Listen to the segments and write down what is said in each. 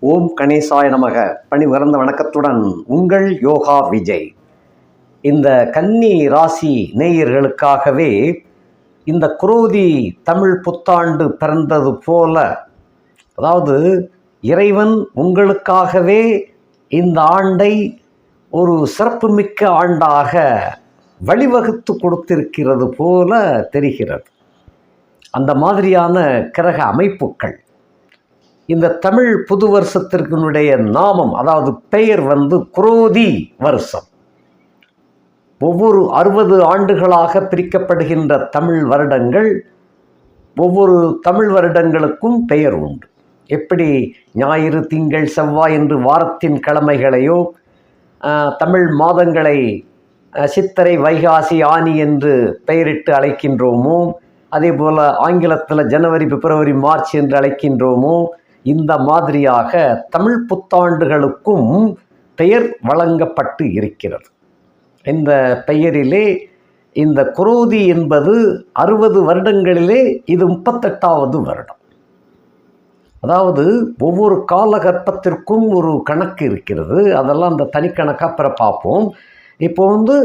ஓம் கணேசாய நமக. பணிவறந்த வணக்கத்துடன் உங்கள் யோகா விஜய். இந்த கன்னி ராசி நேயர்களுக்காகவே இந்த குரோதி தமிழ் புத்தாண்டு பிறந்தது போல அதாவது இறைவன் உங்களுக்காகவே இந்த ஆண்டை ஒரு சிறப்புமிக்க ஆண்டாக வழிவகுத்து கொடுத்திருக்கிறது போல தெரிகிறது. அந்த மாதிரியான கிரக அமைப்புகள் இந்த தமிழ் புது வருஷத்திற்குனுடைய நாமம் அதாவது பெயர் வந்து குரோதி வருஷம். ஒவ்வொரு அறுபது ஆண்டுகளாக பிரிக்கப்படுகின்ற தமிழ் வருடங்கள் ஒவ்வொரு தமிழ் வருடங்களுக்கும் பெயர் உண்டு. எப்படி ஞாயிறு திங்கள் செவ்வாய் என்று வாரத்தின் கிழமைகளையோ தமிழ் மாதங்களை சித்திரை வைகாசி ஆனி என்று பெயரிட்டு அழைக்கின்றோமோ அதே போல் ஆங்கிலத்தில் ஜனவரி பிப்ரவரி மார்ச் என்று அழைக்கின்றோமோ இந்த மாதிரியாக தமிழ் புத்தாண்டுகளுக்கும் பெயர் வழங்கப்பட்டு இருக்கிறது. இந்த பெயரிலே இந்த குரோதி என்பது அறுபது வருடங்களிலே இது முப்பத்தெட்டாவது வருடம். அதாவது ஒவ்வொரு காலகற்பத்திற்கும் ஒரு கணக்கு இருக்கிறது. அதெல்லாம் அந்த தனிக்கணக்காக பிற பார்ப்போம் இப்போ வந்து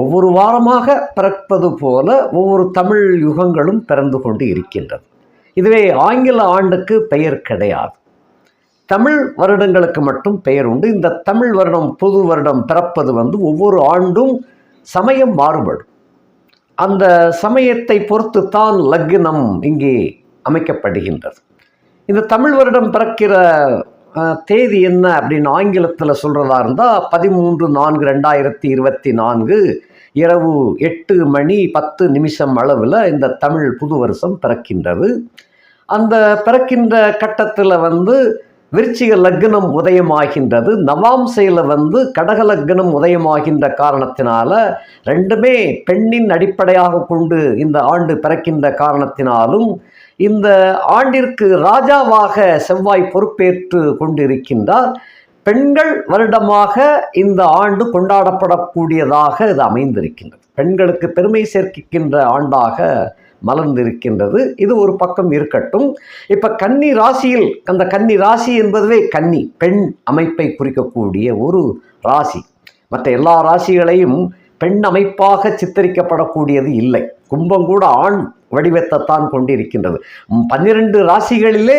ஒவ்வொரு வாரமாக பிறப்பது போல ஒவ்வொரு தமிழ் யுகங்களும் பிறந்து கொண்டு இருக்கின்றது. இதுவே ஆங்கில ஆண்டுக்கு பெயர் கிடையாது. தமிழ் வருடங்களுக்கு மட்டும் பெயர் உண்டு. இந்த தமிழ் வருடம் புது வருடம் பிறப்பது வந்து ஒவ்வொரு ஆண்டும் சமயம் மாறுபடும். அந்த சமயத்தை பொறுத்து தான் லக்னம் இங்கே அமைக்கப்படுகின்றது. இந்த தமிழ் வருடம் பிறக்கிற தேதி என்ன அப்படின்னு ஆங்கிலத்தில் சொல்கிறதா இருந்தால் பதிமூன்று நான்கு ரெண்டாயிரத்தி இருபத்தி நான்கு இரவு எட்டு மணி பத்து நிமிஷம் அளவில் இந்த தமிழ் புது வருஷம் பிறக்கின்றது. அந்த பிறக்கின்ற கட்டத்தில் வந்து விருச்சிக லக்னம் உதயமாகின்றது. நவாம்சையில் வந்து கடக லக்னம் உதயமாகின்ற காரணத்தினால ரெண்டுமே பெண்ணின் அடிப்படையாக கொண்டு இந்த ஆண்டு பிறக்கின்ற காரணத்தினாலும் இந்த ஆண்டிற்கு ராஜாவாக செவ்வாய் பொறுப்பேற்று கொண்டிருக்கின்றார். பெண்கள் வருடமாக இந்த ஆண்டு கொண்டாடப்படக்கூடியதாக இது அமைந்திருக்கின்றது. பெண்களுக்கு பெருமை சேர்க்கின்ற ஆண்டாக மலர்ந்திருக்கின்றது. இது ஒரு பக்கம் இருக்கட்டும். இப்போ கன்னி ராசியில் அந்த கன்னி ராசி என்பதுவே கன்னி பெண் அமைப்பை குறிக்கக்கூடிய ஒரு ராசி. மற்ற எல்லா ராசிகளையும் பெண் அமைப்பாக சித்தரிக்கப்படக்கூடியது இல்லை. கும்பம் கூட ஆண் வடிவத்தைத்தான் கொண்டிருக்கின்றது. பன்னிரண்டு ராசிகளிலே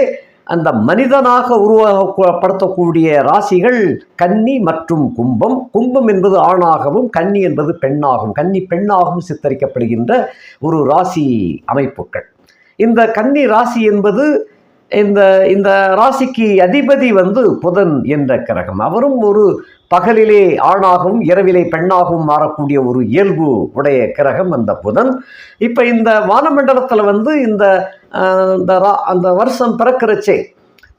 அந்த மனிதனாக உருவகப்படுத்தக்கூடிய ராசிகள் கன்னி மற்றும் கும்பம். கும்பம் என்பது ஆணாகவும் கன்னி என்பது பெண்ணாகும் கன்னி பெண்ணாகவும் சித்தரிக்கப்படுகின்ற ஒரு ராசி அமைப்புகள். இந்த கன்னி ராசி என்பது இந்த இந்த ராசிக்கு அதிபதி வந்து புதன் என்ற கிரகம். அவரும் ஒரு பகலிலே ஆணாகவும் இரவிலே பெண்ணாகவும் மாறக்கூடிய ஒரு இயல்பு உடைய கிரகம் அந்த புதன். இப்போ இந்த வானமண்டலத்தில் வந்து இந்த இந்த ரா- அந்த வருஷம் பிறக்கிறச்சே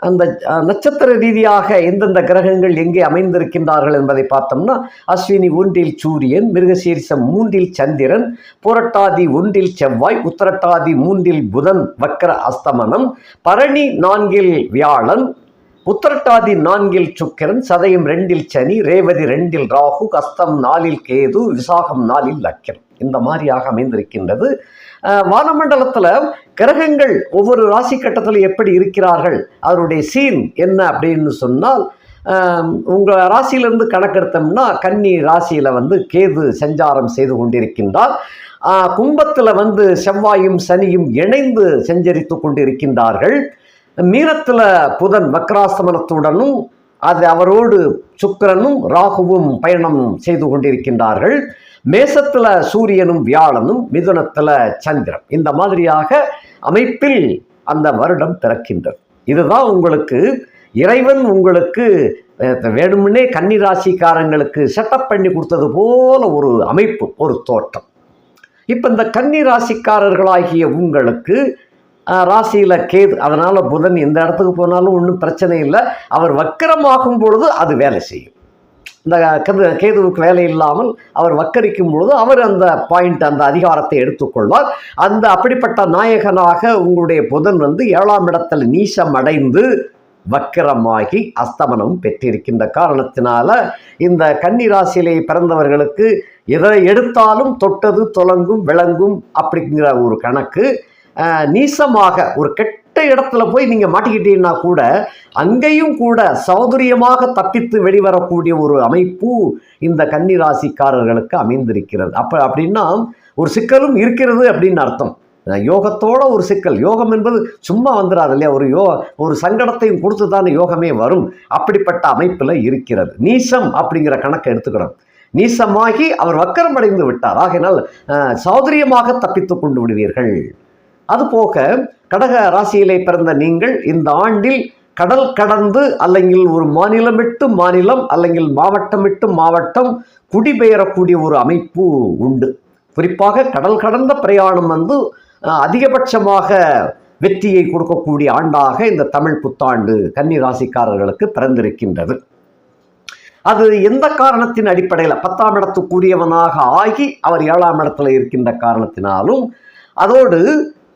அந்த நட்சத்திர ரீதியாக எந்தெந்த கிரகங்கள் எங்கே அமைந்திருக்கின்றார்கள் என்பதை பார்த்தோம்னா அஸ்வினி ஒன்றில் சூரியன் மிருகசீரிசம் மூன்றில் சந்திரன் புரட்டாதி ஒன்றில் செவ்வாய் உத்தரட்டாதி மூன்றில் புதன் வக்கர அஸ்தமனம் பரணி நான்கில் வியாழன் உத்தரட்டாதி நான்கில் சுக்கிரன் சதயம் ரெண்டில் சனி ரேவதி ரெண்டில் ராகு கஸ்தம் நாலில் கேது விசாகம் நாலில் லக்கிரம் இந்த மாதிரியாக அமைந்திருக்கின்றது. வானமண்டலத்தில் கிரகங்கள் ஒவ்வொரு ராசி கட்டத்தில் எப்படி இருக்கிறார்கள்? அதனுடைய சீன் என்ன அப்படின்னு சொன்னால் உங்கள் ராசியிலிருந்து கணக்கெடுத்தோம்னா கன்னி ராசியில் வந்து கேது சஞ்சாரம் செய்து கொண்டிருக்கின்றார். கும்பத்தில் வந்து செவ்வாயும் சனியும் இணைந்து செஞ்சரித்து கொண்டிருக்கின்றார்கள். மீனத்தில் புதன் வக்ராசமனத்துடனும் அது அவரோடு சுக்கிரனும் ராகுவும் பயணம் செய்து கொண்டிருக்கின்றார்கள். மேசத்தில் சூரியனும் வியாழனும் மிதுனத்தில் சந்திரன். இந்த மாதிரியாக அமைப்பில் அந்த வருடம் பிறக்கின்றது. இதுதான் உங்களுக்கு இறைவன் உங்களுக்கு வேணும்னே வேணுமுன்னே கன்னி ராசிக்காரங்களுக்கு செட்டப் பண்ணி கொடுத்தது போல ஒரு அமைப்பு ஒரு தோற்றம் இப்போ இந்த கன்னி ராசிக்காரர்களாகிய உங்களுக்கு ராசியில் கேது அதனால் புதன் எந்த இடத்துக்கு போனாலும் ஒன்றும் பிரச்சனை இல்லை. அவர் வக்கரமாகும் பொழுது அது வேலை செய்யும். இந்த கது கேதுவுக்கு வேலை இல்லாமல் அவர் வக்கரிக்கும் பொழுது அவர் அந்த பாயிண்ட் அந்த அதிகாரத்தை எடுத்துக்கொள்வார். அந்த அப்படிப்பட்ட நாயகனாக உங்களுடைய புதன் வந்து ஏழாம் இடத்தில் நீசம் அடைந்து வக்கிரமாகி அஸ்தமனம் பெற்றிருக்கின்ற காரணத்தினால இந்த கன்னி ராசியிலே பிறந்தவர்களுக்கு எதை எடுத்தாலும் தொட்டது தொலங்கும் விளங்கும் அப்படிங்கிற ஒரு கணக்கு நீசமாக ஒரு கெட்ட இடத்துல போய் நீங்கள் மாட்டிக்கிட்டீங்கன்னா கூட அங்கேயும் கூட சௌகரியமாக தப்பித்து வெளிவரக்கூடிய ஒரு அமைப்பு இந்த கன்னிராசிக்காரர்களுக்கு அமைந்திருக்கிறது. அப்போ அப்படின்னா ஒரு சிக்கலும் இருக்கிறது அப்படின்னு அர்த்தம். யோகத்தோட ஒரு சிக்கல். யோகம் என்பது சும்மா வந்துடாது இல்லையா? ஒரு யோ ஒரு சங்கடத்தையும் கொடுத்து தானே யோகமே வரும். அப்படிப்பட்ட அமைப்பில் இருக்கிறது. நீசம் அப்படிங்கிற கணக்கை எடுத்துக்கிறோம். நீசமாகி அவர் வக்கரம் அடைந்து விட்டார். ஆகையினால் அஹ், சௌகரியமாக தப்பித்து கொண்டு விடுவீர்கள். அதுபோக கடக ராசியிலே பிறந்த நீங்கள் இந்த ஆண்டில் கடல் கடந்து அல்லங்கில் ஒரு மாநிலம் விட்டு மாநிலம் அல்லங்கில் மாவட்டம் விட்டு மாவட்டம் குடிபெயரக்கூடிய ஒரு அமைப்பு உண்டு. குறிப்பாக கடல் கடந்த பிரயாணம் வந்து அதிகபட்சமாக வெற்றியை கொடுக்கக்கூடிய ஆண்டாக இந்த தமிழ் புத்தாண்டு கன்னி ராசிக்காரர்களுக்கு பிறந்திருக்கின்றது. அது எந்த காரணத்தின் அடிப்படையில்? பத்தாம் இடத்துக்குரியவனாக ஆகி அவர் ஏழாம் இடத்துல இருக்கின்ற காரணத்தினாலும் அதோடு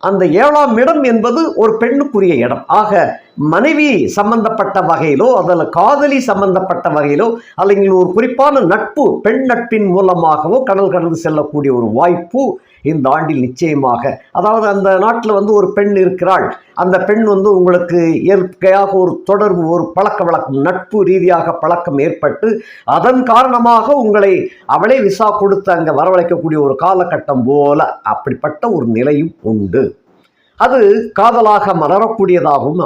அந்த ஏழாம் இடம் என்பது ஒரு பெண்ணுக்குரிய இடம். ஆக மனைவி சம்பந்தப்பட்ட வகையிலோ அதில் காதலி சம்பந்தப்பட்ட வகையிலோ அல்லது ஒரு குறிப்பான நட்பு பெண் நட்பின் மூலமாகவோ கடல் கடந்து செல்லக்கூடிய ஒரு வாய்ப்பு இந்த ஆண்டில் நிச்சயமாக. அதாவது அந்த நாட்டில் வந்து ஒரு பெண் இருக்கிறாள். அந்த பெண் வந்து உங்களுக்கு இயற்கையாக ஒரு தொடர்பு ஒரு பழக்க வழக்கம் நட்பு ரீதியாக பழக்கம் ஏற்பட்டு அதன் காரணமாக உங்களை அவளே விசா கொடுத்து அங்கே வரவழைக்கக்கூடிய ஒரு காலகட்டம் போல அப்படிப்பட்ட ஒரு நிலையும் உண்டு. அது காதலாக மலரக்கூடியதாகவும்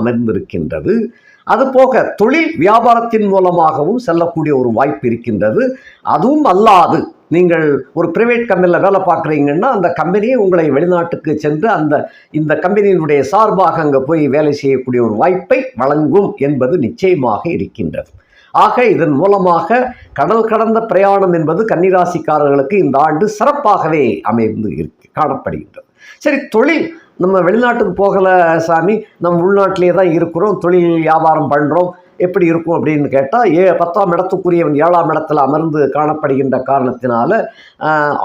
அது அதுபோக தொழில் வியாபாரத்தின் மூலமாகவும் செல்லக்கூடிய ஒரு வாய்ப்பு இருக்கின்றது. அதுவும் அல்லாது நீங்கள் ஒரு பிரைவேட் கம்பெனியில் வேலை பார்க்குறீங்கன்னா அந்த கம்பெனியே உங்களை வெளிநாட்டுக்கு சென்று அந்த இந்த கம்பெனியினுடைய சார்பாக அங்கே போய் வேலை செய்யக்கூடிய ஒரு வாய்ப்பை வழங்கும் என்பது நிச்சயமாக இருக்கின்றது. ஆக இதன் மூலமாக கடல் கடந்த பிரயாணம் என்பது கன்னிராசிக்காரர்களுக்கு இந்த ஆண்டு சிறப்பாகவே அமைந்து இருக்கு காணப்படுகின்றது. சரி தொழில் நம்ம வெளிநாட்டுக்கு போகலை சாமி நம்ம உள்நாட்டிலே தான் இருக்கிறோம் தொழில் வியாபாரம் பண்ணுறோம் எப்படி இருக்கும் அப்படின்னு கேட்டால் ஏ பத்தாம் இடத்துக்குரியவன் ஏழாம் இடத்துல அமர்ந்து காணப்படுகின்ற காரணத்தினால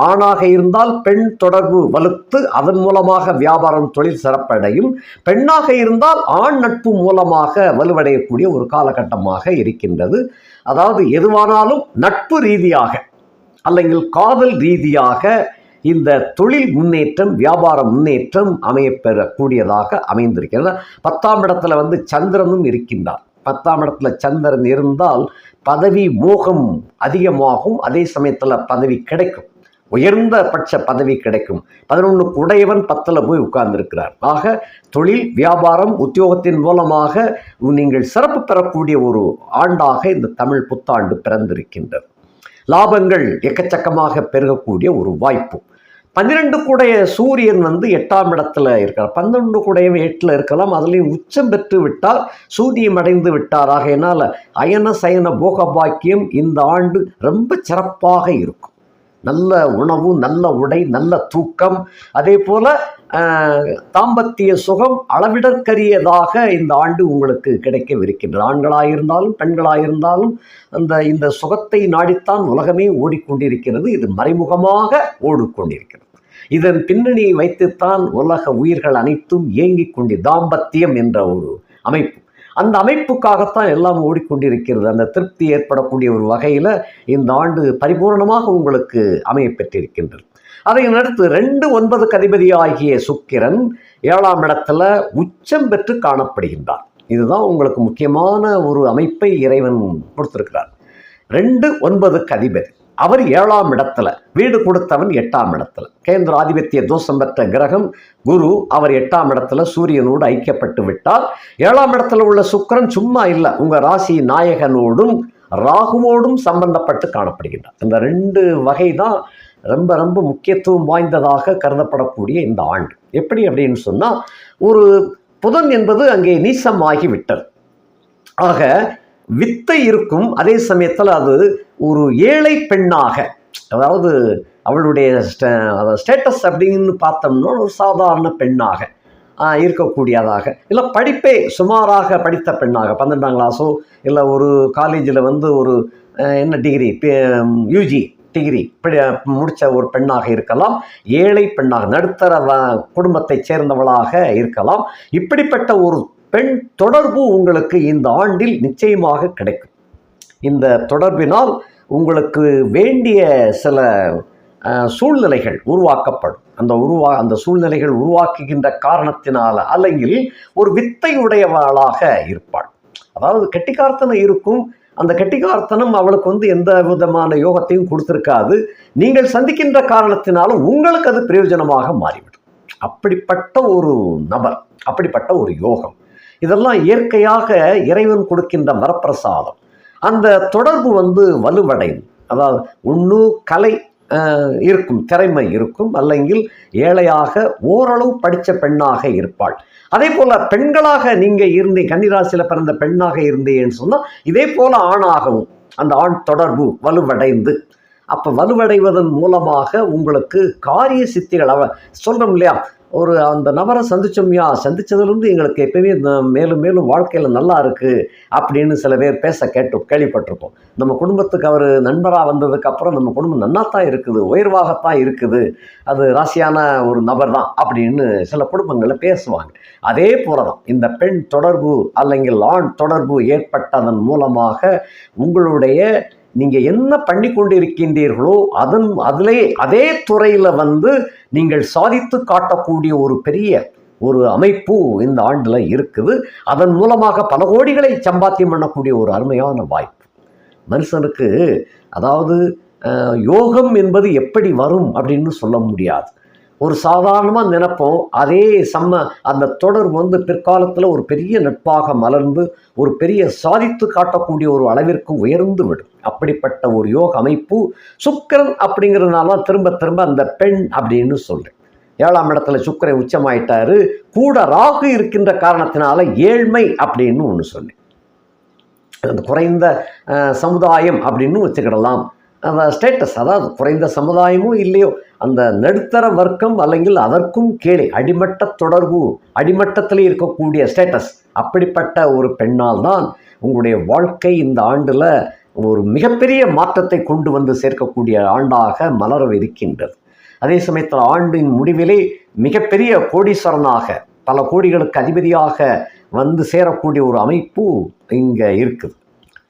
ஆணாக இருந்தால் பெண் தொடர்பு வலுத்து அதன் மூலமாக வியாபாரம் தொழில் சிறப்படையும். பெண்ணாக இருந்தால் ஆண் நட்பு மூலமாக வலுவடையக்கூடிய ஒரு காலகட்டமாக இருக்கின்றது. அதாவது எதுவானாலும் நட்பு ரீதியாக அல்லங்கில் காதல் ரீதியாக இந்த தொழில் முன்னேற்றம் வியாபார முன்னேற்றம் அமையப்பெறக்கூடியதாக அமைந்திருக்கிறது. பத்தாம் இடத்துல வந்து சந்திரனும் இருக்கின்றார். பத்தாம் இடத்துல சந்திரன் இருந்தால் பதவி மோகம் அதிகமாகும். அதே சமயத்தில் பதவி கிடைக்கும். உயர்ந்த பட்ச பதவி கிடைக்கும். பதினொன்றுக்கு உடையவன் பத்தில் போய் உட்கார்ந்திருக்கிறார். ஆக தொழில் வியாபாரம் உத்தியோகத்தின் மூலமாக நீங்கள் சிறப்பு பெறக்கூடிய ஒரு ஆண்டாக இந்த தமிழ் புத்தாண்டு பிறந்திருக்கின்றது. லாபங்கள் எக்கச்சக்கமாக பெருகக்கூடிய ஒரு வாய்ப்பு. பன்னிரெண்டு கூடைய சூரியன் வந்து எட்டாம் இடத்துல இருக்கிறார். பன்னெண்டு கூடையும் எட்டில் இருக்கலாம். அதுலேயும் உச்சம் பெற்று விட்டால் சூரியம் அடைந்து விட்டார். ஆகையினால் அயன சயன போக பாக்கியம் இந்த ஆண்டு ரொம்ப சிறப்பாக இருக்கும். நல்ல உணவு நல்ல உடை நல்ல தூக்கம். அதே போல் தாம்பத்திய சுகம் அளவிடற்கரியதாக இந்த ஆண்டு உங்களுக்கு கிடைக்கவிருக்கின்றது. ஆண்களாக இருந்தாலும் பெண்களாக இருந்தாலும் அந்த இந்த சுகத்தை நாடித்தான் உலகமே ஓடிக்கொண்டிருக்கிறது. இது மறைமுகமாக ஓடிக்கொண்டிருக்கிறது. இதன் பின்னணியை வைத்துத்தான் உலக உயிர்கள் அனைத்தும் இயங்கிக் கொண்டு தாம்பத்தியம் என்ற ஒரு அமைப்பு. அந்த அமைப்புக்காகத்தான் எல்லாம் ஓடிக்கொண்டிருக்கிறது. அந்த திருப்தி ஏற்படக்கூடிய ஒரு வகையில் இந்த ஆண்டு பரிபூர்ணமாக உங்களுக்கு அமையப்பெற்றிருக்கின்றது அதை அடுத்து ரெண்டு ஒன்பது கதிபதி ஆகிய சுக்கிரன் ஏழாம் இடத்துல உச்சம் பெற்று காணப்படுகின்றார். இதுதான் உங்களுக்கு முக்கியமான ஒரு அமைப்பை இறைவன் கொடுத்திருக்கிறார். ரெண்டு ஒன்பதுக்கு அதிபதி. அவர் ஏழாம் இடத்துல வீடு கொடுத்தவன் எட்டாம் இடத்துல. கேந்திர ஆதிபத்திய தோஷம் பெற்ற கிரகம் குரு அவர் எட்டாம் இடத்துல சூரியனோடு ஐக்கியப்பட்டு விட்டார். ஏழாம் இடத்துல உள்ள சுக்கரன் சும்மா இல்லை உங்கள் ராசி நாயகனோடும் ராகுவோடும் சம்பந்தப்பட்டு காணப்படுகின்றார். இந்த ரெண்டு வகை தான் ரொம்ப ரொம்ப முக்கியத்துவம் வாய்ந்ததாக கருதப்படக்கூடிய இந்த ஆண்டு. எப்படி அப்படின்னு சொன்னால் ஒரு புதன் என்பது அங்கே நீசமாகி விட்டது. ஆக வித்தை இருக்கும். அதே சமயத்தில் அது ஒரு ஏழை பெண்ணாக அதாவது அவளுடைய ஸ்டேட்டஸ் அப்படின்னு பார்த்தோம்னா ஒரு சாதாரண பெண்ணாக இருக்கக்கூடியதாக. இல்லை படிப்பே சுமாராக படித்த பெண்ணாக பன்னெண்டாம் கிளாஸோ இல்லை ஒரு காலேஜில் வந்து ஒரு என்ன டிகிரி யூஜி டிகிரி முடித்த ஒரு பெண்ணாக இருக்கலாம். ஏழை பெண்ணாக நடுத்தர வ- குடும்பத்தைச் சேர்ந்தவளாக இருக்கலாம். இப்படிப்பட்ட ஒரு பெண் தொடர்பு உங்களுக்கு இந்த ஆண்டில் நிச்சயமாக கிடைக்கும். இந்த தொடர்பினால் உங்களுக்கு வேண்டிய சில சூழ்நிலைகள் உருவாக்கப்படும். அந்த உருவா அந்த சூழ்நிலைகள் உருவாக்குகின்ற காரணத்தினால் அல்லங்கில் ஒரு வித்தை உடையவளாக இருப்பாள். அதாவது கெட்டிக்கார்த்தனை இருக்கும். அந்த கெட்டிக்கார்த்தனம் அவளுக்கு வந்து எந்த விதமான யோகத்தையும் கொடுத்துருக்காது. நீங்கள் சந்திக்கின்ற காரணத்தினாலும் உங்களுக்கு அது பிரயோஜனமாக மாறிவிடும். அப்படிப்பட்ட ஒரு நபர் அப்படிப்பட்ட ஒரு யோகம். இதெல்லாம் இயற்கையாக இறைவன் கொடுக்கின்ற வரப்பிரசாதம். அந்த தொடர்பு வந்து வலுவடையும். அதாவது உண்ணு கலை இருக்கும் திறமை இருக்கும் அல்லங்கில் ஏழையாக ஓரளவு படித்த பெண்ணாக இருப்பாள். அதே போல் பெண்களாக நீங்கள் இருந்தீங்க கன்னிராசியில் பிறந்த பெண்ணாக இருந்தீங்கன்னு சொன்னால் இதே போல் ஆணாகவும் அந்த ஆண் தொடர்பு வலுவடைந்து அப்போ வலுவடைவதன் மூலமாக உங்களுக்கு காரிய சித்திகள் அவ சொல்கிறோம் இல்லையா? ஒரு அந்த நபரை சந்திச்சோம்யா சந்தித்ததுலேருந்து எங்களுக்கு எப்பவுமே மேலும் மேலும் வாழ்க்கையில் நல்லா இருக்குது அப்படின்னு சில பேர் பேச கேட்டோம் கேள்விப்பட்டிருப்போம். நம்ம குடும்பத்துக்கு அவர் நண்பராக வந்ததுக்கப்புறம் நம்ம குடும்பம் நன்னா தான் இருக்குது உயர்வாகத்தான் இருக்குது. அது ராசியான ஒரு நபர் தான் அப்படின்னு சில குடும்பங்களில் பேசுவாங்க. அதே போல தான் இந்த பெண் தொடர்பு அல்லங்கில் ஆண் தொடர்பு ஏற்பட்டதன் மூலமாக உங்களுடைய நீங்கள் என்ன பண்ணி கொண்டிருக்கின்றீர்களோ அதன் அதிலே அதே துறையில் வந்து நீங்கள் சாதித்து காட்டக்கூடிய ஒரு பெரிய ஒரு அமைப்பு இந்த ஆண்டில் இருக்குது. அதன் மூலமாக பல கோடிகளை சம்பாத்தியம் பண்ணக்கூடிய ஒரு அருமையான வாய்ப்பு. மனுஷனுக்கு அதாவது யோகம் என்பது எப்படி வரும் அப்படின்னு சொல்ல முடியாது. ஒரு சாதாரணமாக நினைப்போம். அதே சம்ம அந்த தொடர்பு வந்து பிற்காலத்தில் ஒரு பெரிய நட்பாக மலர்ந்து ஒரு பெரிய சாதித்து காட்டக்கூடிய ஒரு அளவிற்கு உயர்ந்து விடும். அப்படிப்பட்ட ஒரு யோக அமைப்பு சுக்கிரன் அப்படிங்கிறதுனால தான் திரும்ப திரும்ப அந்த பெண் அப்படின்னு சொல்கிறேன் ஏழாம் இடத்துல சுக்கிரன் உச்சமாயிட்டாரு. கூட ராகு இருக்கின்ற காரணத்தினால ஏழ்மை அப்படின்னு ஒன்று சொன்னேன். அந்த குறைந்த சமுதாயம் அப்படின்னு வச்சுக்கிடலாம். ஸ்டேட்டஸ் அதாவது குறைந்த சமுதாயமும் இல்லையோ அந்த நடுத்தர வர்க்கம் அல்லங்கில் அதற்கும் கீழே அடிமட்ட தொடர்பு அடிமட்டத்தில் இருக்கக்கூடிய ஸ்டேட்டஸ் அப்படிப்பட்ட ஒரு பெண்ணால் தான் உங்களுடைய வாழ்க்கை இந்த ஆண்டில் ஒரு மிகப்பெரிய மாற்றத்தை கொண்டு வந்து சேர்க்கக்கூடிய ஆண்டாக மலரவிருக்கின்றது அதே சமயத்தில் ஆண்டின் முடிவிலே மிகப்பெரிய கோடீஸ்வரனாக பல கோடிகளுக்கு அதிபதியாக வந்து சேரக்கூடிய ஒரு அமைப்பு இங்கே இருக்குது.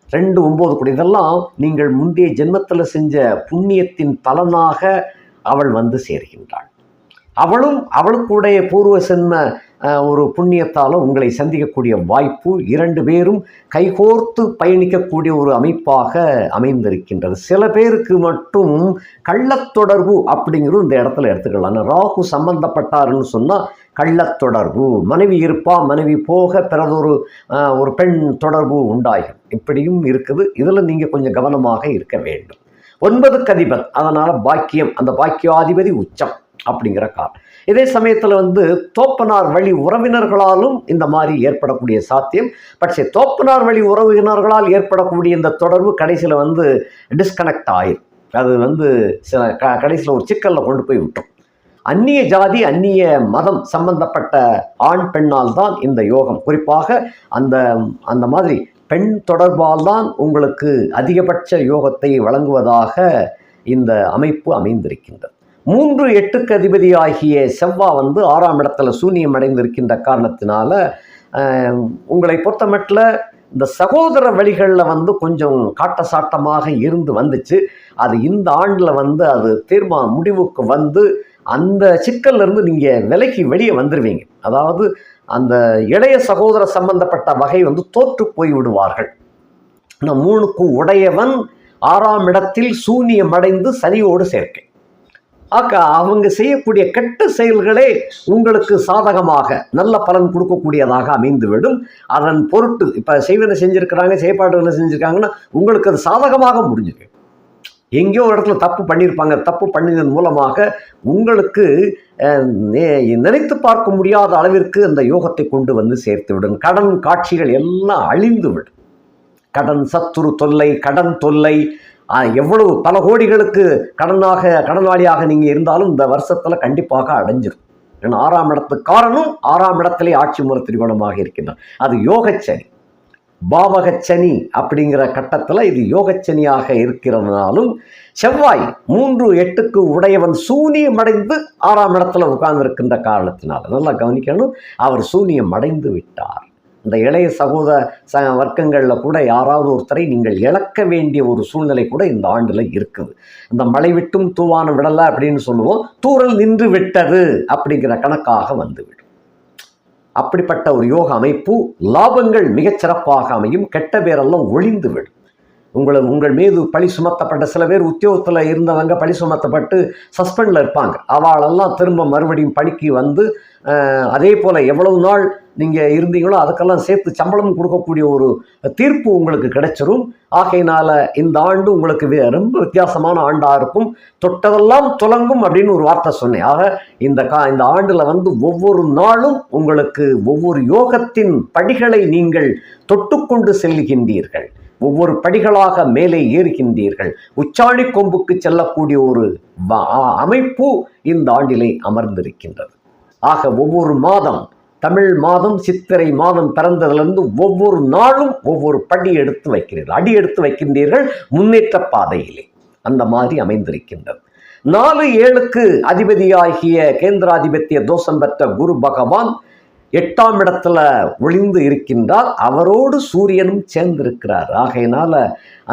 ரெண்டு ஒம்பது கூட. இதெல்லாம் நீங்கள் முந்தைய ஜென்மத்தில் செஞ்ச புண்ணியத்தின் பலனாக அவள் வந்து சேர்கின்றாள். அவளும் அவளுக்குடைய பூர்வ சென்ம ஒரு புண்ணியத்தாலும் உங்களை சந்திக்கக்கூடிய வாய்ப்பு இரண்டு பேரும் கைகோர்த்து பயணிக்கக்கூடிய ஒரு அமைப்பாக அமைந்திருக்கின்றது. சில பேருக்கு மட்டும் கள்ளத்தொடர்பு அப்படிங்கிறது இந்த இடத்துல எடுத்துக்கலாம். ராகு சம்பந்தப்பட்டாருன்னு சொன்னால் கள்ளத்தொடர்பு மனைவி இருப்பா மனைவி போக பிறதொரு ஒரு பெண் தொடர்பு உண்டாகும். இப்படியும் இருக்குது. இதில் நீங்கள் கொஞ்சம் கவனமாக இருக்க வேண்டும். ஒன்பது கதிபன் அதனால் பாக்கியம் அந்த பாக்கியாதிபதி உச்சம் அப்படிங்கிற கார் இதே சமயத்தில் வந்து தோப்பனார் வழி உறவினர்களாலும் இந்த மாதிரி ஏற்படக்கூடிய சாத்தியம். பட்சே தோப்பனார் வழி உறவினர்களால் ஏற்படக்கூடிய இந்த தொடர்பு கடைசியில் வந்து டிஸ்கனெக்ட் ஆயிரும். அது வந்து சில க கடைசியில் ஒரு சிக்கலில் கொண்டு போய் விட்டோம் அந்நிய ஜாதி அந்நிய மதம் சம்பந்தப்பட்ட ஆண் பெண்ணால் தான் இந்த யோகம். குறிப்பாக அந்த அந்த மாதிரி பெண் தொடர்பால் தான் உங்களுக்கு அதிகபட்ச யோகத்தை வழங்குவதாக இந்த அமைப்பு அமைந்திருக்கின்றது. மூன்று எட்டுக்கு அதிபதியாகிய செவ்வா வந்து ஆறாம் இடத்துல சூனியம் அடைந்திருக்கின்ற காரணத்தினால உங்களை பொறுத்தமட்டில் இந்த சகோதர வழிகளில் வந்து கொஞ்சம் காட்டசாட்டமாக இருந்து வந்துச்சு. அது இந்த ஆண்டில் வந்து அது தீர்மா முடிவுக்கு வந்து அந்த சிக்கல்ல இருந்து நீங்கள் விலைக்கு வெளியே வந்துடுவீங்க அதாவது அந்த இளைய சகோதர சம்பந்தப்பட்ட வகை வந்து தோற்று போய் விடுவார்கள். இந்த மூணுக்கு உடையவன் ஆறாம் இடத்தில் சூனியம் அடைந்து சனியோடு சேர்க்கை. ஆக்கா அவங்க செய்யக்கூடிய கெட்ட செயல்களே உங்களுக்கு சாதகமாக நல்ல பலன் கொடுக்கக்கூடியதாக அமைந்துவிடும். அதன் பொருட்டு இப்போ செய்வனை செஞ்சுருக்கிறாங்க செயற்பாடுகளை செஞ்சுருக்காங்கன்னா உங்களுக்கு அது சாதகமாக முடிஞ்சுது. எங்கேயோ ஒரு இடத்துல தப்பு பண்ணியிருப்பாங்க. தப்பு பண்ணினதன் மூலமாக உங்களுக்கு நினைத்து பார்க்க முடியாத அளவிற்கு அந்த யோகத்தை கொண்டு வந்து சேர்த்து விடும் கடன் காட்சிகள் எல்லாம் அழிந்து விடும் கடன் சத்துரு தொல்லை கடன் தொல்லை எவ்வளவு பல கோடிகளுக்கு கடனாக கடனாளியாக நீங்கள் இருந்தாலும் இந்த வருஷத்தில் கண்டிப்பாக அடைஞ்சிரும். ஏன்னா ஆறாம் இடத்துக்கு காரணம் ஆறாம் இடத்திலே ஆட்சி மூல திரிகோணமாக இருக்கின்றான் அது யோகச்சரி. பாவகச்சனி அப்படிங்கிற கட்டத்தில் இது யோகச்சனியாக இருக்கிறதுனாலும் செவ்வாய் மூன்று எட்டுக்கு உடையவன் சூனியம் அடைந்து ஆறாம் இடத்துல உட்கார்ந்திருக்கின்ற காரணத்தினால் நல்லா கவனிக்கணும். அவர் சூனியம் அடைந்து விட்டார். இந்த இளைய சகோதர ச வர்க்கங்களில் கூட யாராவது ஒருத்தரை நீங்கள் இழக்க வேண்டிய ஒரு சூழ்நிலை கூட இந்த ஆண்டில் இருக்குது. இந்த மழை விட்டும் தூவான விடலை அப்படின்னு சொல்லுவோம். தூரல் நின்று விட்டது அப்படிங்கிற கணக்காக வந்துவிடும். அப்படிப்பட்ட ஒரு யோக அமைப்பு லாபங்கள் மிகச் சிறப்பாக அமையும். கெட்ட பேரெல்லாம் ஒளிந்து விடும் உங்களை உங்கள் மீது பழி சுமத்தப்பட்ட சில பேர் உத்தியோகத்தில் இருந்தவங்க பழி சுமத்தப்பட்டு சஸ்பெண்டில் இருப்பாங்க. அவளெல்லாம் திரும்ப மறுபடியும் பணிக்கு வந்து அதே போல் எவ்வளவு நாள் நீங்கள் இருந்தீங்களோ அதுக்கெல்லாம் சேர்த்து சம்பளம் கொடுக்கக்கூடிய ஒரு தீர்ப்பு உங்களுக்கு கிடைச்சிரும். ஆகையினால் இந்த ஆண்டு உங்களுக்கு ரொம்ப வித்தியாசமான ஆண்டாக இருக்கும். தொட்டதெல்லாம் துலங்கும் அப்படின்னு ஒரு வார்த்தை சொன்னேன். ஆக இந்த கா இந்த ஆண்டில் வந்து ஒவ்வொரு நாளும் உங்களுக்கு ஒவ்வொரு யோகத்தின் படிகளை நீங்கள் தொட்டுக்கொண்டு செல்கின்றீர்கள். ஒவ்வொரு படிகளாக மேலே ஏறுகின்றீர்கள். உச்சாணி கொம்புக்கு செல்லக்கூடிய ஒரு அமைப்பு இந்த ஆண்டிலே அமர்ந்திருக்கின்றது. ஆக ஒவ்வொரு மாதம் தமிழ் மாதம் சித்திரை மாதம் பிறந்ததிலிருந்து ஒவ்வொரு நாளும் ஒவ்வொரு படி எடுத்து வைக்கிறீர்கள். அடி எடுத்து வைக்கின்றீர்கள் முன்னேற்ற பாதையிலே. அந்த மாதிரி அமைந்திருக்கின்றது. நாலு ஏழுக்கு அதிபதியாகிய கேந்திராதிபத்திய தோஷம் பெற்ற குரு பகவான் எட்டாம் இடத்துல ஒளிந்து இருக்கின்றார் அவரோடு சூரியனும் சேர்ந்திருக்கிறார். ஆகையினால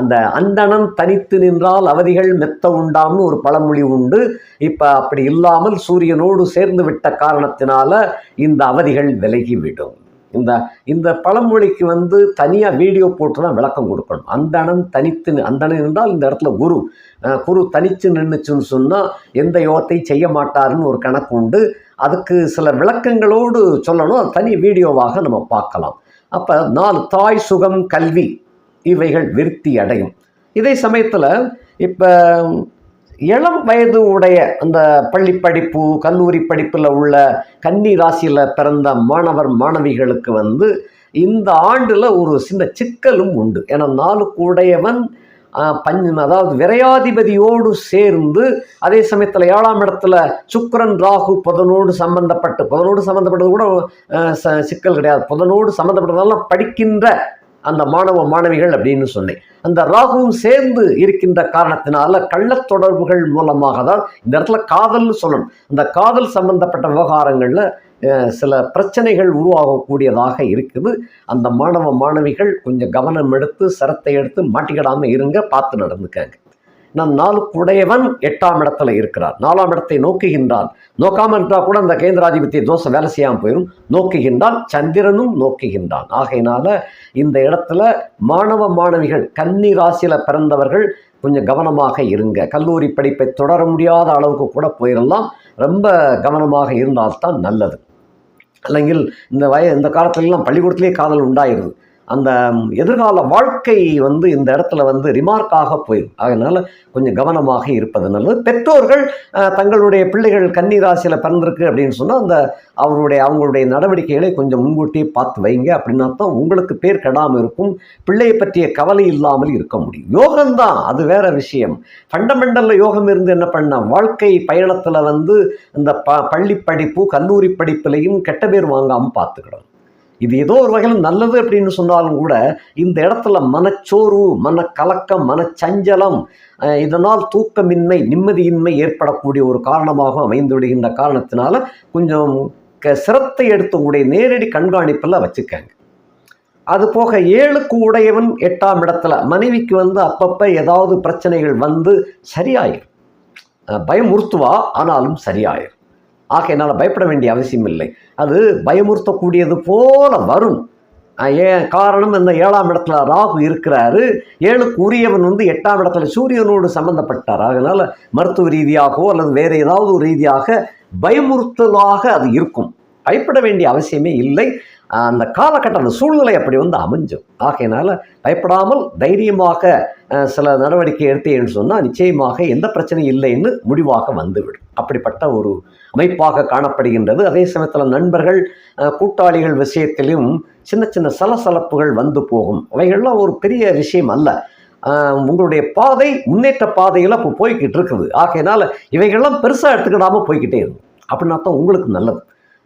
அந்த அந்தணன் தனித்து நின்றால் அவதிகள் மெத்த உண்டாம்னு ஒரு பழமொழி உண்டு. இப்போ அப்படி இல்லாமல் சூரியனோடு சேர்ந்து விட்ட காரணத்தினால இந்த அவதிகள் விலகிவிடும். இந்த இந்த பழமொழிக்கு வந்து தனியாக வீடியோ போட்டு தான் விளக்கம் கொடுக்கணும். அந்தணன் தனித்து அந்தணன் என்றால் இந்த இடத்துல குரு குரு தனித்து நின்றுச்சுன்னு சொன்னால் எந்த யோகத்தை செய்ய மாட்டாருன்னு ஒரு கணக்கு உண்டு. அதுக்கு சில விளக்கங்களோடு சொல்லணும். அது தனி வீடியோவாக நம்ம பார்க்கலாம். அப்போ நாலு தாய் சுகம் கல்வி இவைகள் விருத்தி அடையும். இதே சமயத்தில் இப்போ இளம் வயது உடைய அந்த பள்ளி படிப்பு கல்லூரி படிப்பில் உள்ள கன்னி ராசியில் பிறந்த மாணவர் மாணவிகளுக்கு வந்து இந்த ஆண்டில் ஒரு சின்ன சிக்கலும் உண்டு. ஏன்னா நாலு கூடையவன் பஞ் அதாவது விரையாதிபதியோடு சேர்ந்து அதே சமயத்தில் ஏழாம் இடத்துல சுக்கரன் ராகு புதனோடு சம்பந்தப்பட்டு புதனோடு சம்மந்தப்பட்டது கூட ச- சிக்கல் கிடையாது. புதனோடு சம்மந்தப்பட்டதெல்லாம் படிக்கின்ற அந்த மாணவ மாணவிகள் அப்படின்னு சொன்னேன். அந்த ராகுவும் சேர்ந்து இருக்கின்ற காரணத்தினால கள்ளத் தொடர்புகள் மூலமாக தான் இந்த இடத்துல காதல்னு சொல்லணும். இந்த காதல் சம்பந்தப்பட்ட விவகாரங்களில் சில பிரச்சனைகள் உருவாகக்கூடியதாக இருக்குது. அந்த மாணவ மாணவிகள் கொஞ்சம் கவனம் எடுத்து சிரத்தை எடுத்து மாட்டிக்கிடாமல் இருங்க பார்த்து நடந்துக்காங்க. நான் நாலு குடையவன் எட்டாம் இடத்துல இருக்கிறார் நாலாம் இடத்தை நோக்குகின்றான். நோக்காமல் இருந்தால் கூட அந்த கேந்திராதிபத்திய தோசை வேலை செய்யாமல் போயிடும் நோக்குகின்றான். சந்திரனும் நோக்குகின்றான். ஆகையினால இந்த இடத்துல மாணவ மாணவிகள் கன்னி ராசியில் பிறந்தவர்கள் கொஞ்சம் கவனமாக இருங்க. கல்லூரி படிப்பை தொடர முடியாத அளவுக்கு கூட போயிடலாம் ரொம்ப கவனமாக இருந்தால்தான் நல்லது. അല്ലെങ്കിൽ இந்த வய இந்த காலத்துலலாம் பள்ளிக்கூடத்திலே காதல் உண்டாயிருது அந்த எதிர்கால வாழ்க்கை வந்து இந்த இடத்துல வந்து ரிமார்க்காக போயிடும் அதனால் கொஞ்சம் கவனமாக இருப்பது நல்லது. பெற்றோர்கள் தங்களுடைய பிள்ளைகள் கன்னி ராசியில் பிறந்திருக்கு அப்படின்னு சொன்னால் அந்த அவருடைய அவங்களுடைய நடவடிக்கைகளை கொஞ்சம் முன்கூட்டியே பார்த்து வைங்க. அப்படின்னா தான் உங்களுக்கு பேர் கெடாமல் இருக்கும். பிள்ளையை பற்றிய கவலை இல்லாமல் இருக்க முடியும். யோகம்தான் அது வேற விஷயம். ஃபண்டமெண்டலில் யோகம் இருந்து என்ன பண்ண வாழ்க்கை பயணத்தில் வந்து இந்த ப பள்ளி படிப்பு கல்லூரி படிப்புலையும் கெட்ட பேர் வாங்காமல் பார்த்துக்கிடணும். இது ஏதோ ஒரு வகையில் நல்லது அப்படின்னு சொன்னாலும் கூட இந்த இடத்துல மனச்சோர்வு மனக்கலக்கம் மனச்சஞ்சலம் இதனால் தூக்கமின்மை நிம்மதியின்மை ஏற்படக்கூடிய ஒரு காரணமாக அமைந்து விடுகின்ற காரணத்தினால கொஞ்சம் க சிரத்தை எடுத்து உங்களுடைய நேரடி கண்காணிப்பில் வச்சுக்கங்க. அது போக ஏழுக்கு உடையவன் எட்டாம் இடத்துல மனைவிக்கு வந்து அப்பப்போ ஏதாவது பிரச்சனைகள் வந்து சரியாயிரும். பயமுறுத்துவா ஆனாலும் சரியாயிரும். ஆக என்னால் பயப்பட வேண்டிய அவசியம் இல்லை. அது பயமுறுத்தக்கூடியது போல வரும். ஏன் காரணம் இந்த ஏழாம் இடத்துல ராகு இருக்கிறாரு. ஏழுக்கு உரியவன் வந்து எட்டாம் இடத்துல சூரியனோடு சம்பந்தப்பட்டார். அதனால் மருத்துவ ரீதியாகவோ அல்லது வேறு ஏதாவது ஒரு ரீதியாக பயமுறுத்தலாக அது இருக்கும். பயப்பட வேண்டிய அவசியமே இல்லை. அந்த காலகட்டம் அந்த சூழ்நிலை அப்படி வந்து அமைஞ்சும். ஆகையினால பயப்படாமல் தைரியமாக சில நடவடிக்கை எடுத்தேன்னு சொன்னால் நிச்சயமாக எந்த பிரச்சனையும் இல்லைன்னு முடிவாக வந்துவிடும். அப்படிப்பட்ட ஒரு அமைப்பாக காணப்படுகின்றது. அதே சமயத்தில் நண்பர்கள் கூட்டாளிகள் விஷயத்திலும் சின்ன சின்ன சலசலப்புகள் வந்து போகும். அவைகள்லாம் ஒரு பெரிய விஷயம் அல்ல. உங்களுடைய பாதை முன்னேற்ற பாதையில் இப்போ போய்கிட்டு இருக்குது. ஆகையினால இவைகள்லாம் பெருசாக எடுத்துக்கிடாமல் போய்கிட்டே இருக்கும். அப்படின்னா தான் உங்களுக்கு நல்லது.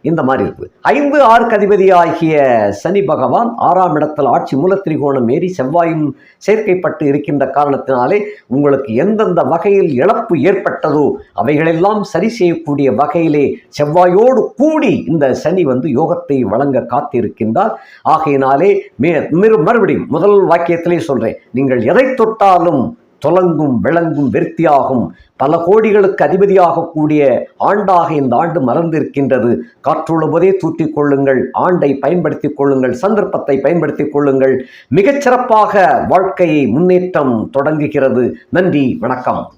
இந்த மாதிரி இருக்குது ஐந்து ஆர்க்க அதிபதி ஆகிய சனி பகவான் ஆறாம் இடத்தில் ஆட்சி மூலத்திரிகோணம் ஏறி செவ்வாயும் சேர்க்கைப்பட்டு இருக்கின்ற காரணத்தினாலே உங்களுக்கு எந்தெந்த வகையில் இழப்பு ஏற்பட்டதோ அவைகளெல்லாம் சரி செய்யக்கூடிய வகையிலே செவ்வாயோடு கூடி இந்த சனி வந்து யோகத்தை வழங்க காத்திருக்கின்றார். ஆகையினாலே மே மறுபடியும் முதல் வாக்கியத்திலே சொல்கிறேன் நீங்கள் எதை தொட்டாலும் தொலங்கும் விளங்கும் வெர்த்தியாகும் பல கோடிகளுக்கு அதிபதியாகக்கூடிய ஆண்டாக இந்த ஆண்டு மறந்திருக்கின்றது காற்றுள்ளபோதே தூற்றிக் கொள்ளுங்கள் ஆண்டை பயன்படுத்திக் கொள்ளுங்கள் சந்தர்ப்பத்தை பயன்படுத்திக் கொள்ளுங்கள். மிகச்சிறப்பாக வாழ்க்கையை முன்னேற்றம் தொடங்குகிறது. நன்றி வணக்கம்.